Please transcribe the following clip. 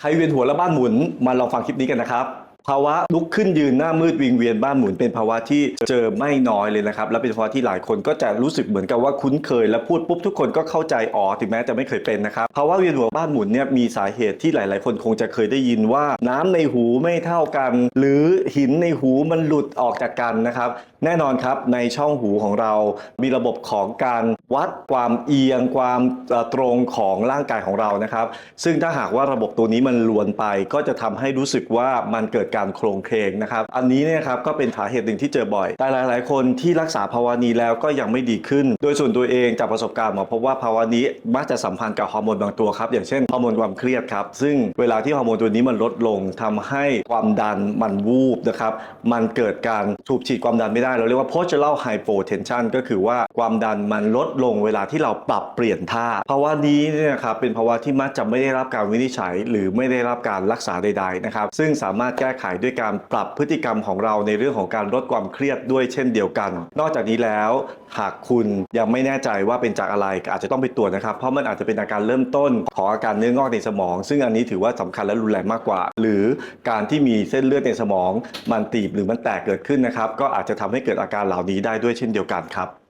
ใครเวียนหัวและบ้านหมุนมาลองฟังคลิปนี้กันนะครับ ภาวะลุกขึ้นยืนหน้ามืดวิงเวียนบ้านหมุนเป็นภาวะที่เจอไม่น้อยเลยนะครับ และเป็นภาวะที่หลายคนก็จะรู้สึกเหมือนกับว่าคุ้นเคย และพูดปุ๊บทุกคนก็เข้าใจอ๋อถึงแม้จะไม่เคยเป็นนะครับภาวะเวียนหัวบ้านหมุนเนี่ยมีสาเหตุที่หลาย ๆ คนคงจะเคยได้ยินว่า น้ำในหูไม่เท่ากัน หรือหินในหูมันหลุดออกจากกันนะครับแน่นอนครับในช่องหูของเรา มีระบบของการวัดความเอียงความตรงของร่างกายของเรานะครับ ซึ่งถ้าหากว่าระบบตัวนี้มันลวนไปก็จะทำให้รู้สึกว่ามันเกิดการโครงเคงนะครับ อันนี้เนี่ยครับก็เป็นสาเหตุหนึ่งที่เจอบ่อย แต่หลาย ๆ คนที่รักษาภาวะนี้แล้วก็ยังไม่ดีขึ้น โดยส่วนตัวเองจากประสบการณ์หมอพบว่าภาวะนี้มักจะสัมพันธ์กับฮอร์โมนบางตัวครับ อย่างเช่นฮอร์โมนความเครียดครับ ซึ่งเวลาที่ฮอร์โมนตัวนี้มันลดลงทำให้ความดันมันวูบนะครับ มันเกิดการสูบฉีดความดันไม่ได้ เราเรียกว่า postural hypotension ก็คือว่าความดันมันลดลงเวลาที่เราปรับเปลี่ยนท่า ภาวะนี้เนี่ยครับเป็นภาวะที่มักจะไม่ได้รับการวินิจฉัย หรือไม่ได้รับการรักษาใด ๆ นะครับ ซึ่งสามารถแก้ไขด้วยการปรับพฤติกรรมของเราในเรื่องของการลดความเครียดด้วยเช่นเดียวกัน นอกจากนี้แล้วหากคุณยังไม่แน่ใจว่าเป็นจากอะไรอาจจะต้องไปตรวจนะครับ เพราะมันอาจจะเป็นอาการเริ่มต้นของอาการเนื้องอกในสมอง ซึ่งอันนี้ถือว่าสำคัญและรุนแรงมากกว่า หรือการที่มีเส้นเลือดในสมอง มันตีบหรือมันแตกเกิดขึ้นนะครับก็อาจจะทำให้เกิดอาการเหล่านี้ได้ด้วยเช่นเดียวกันครับ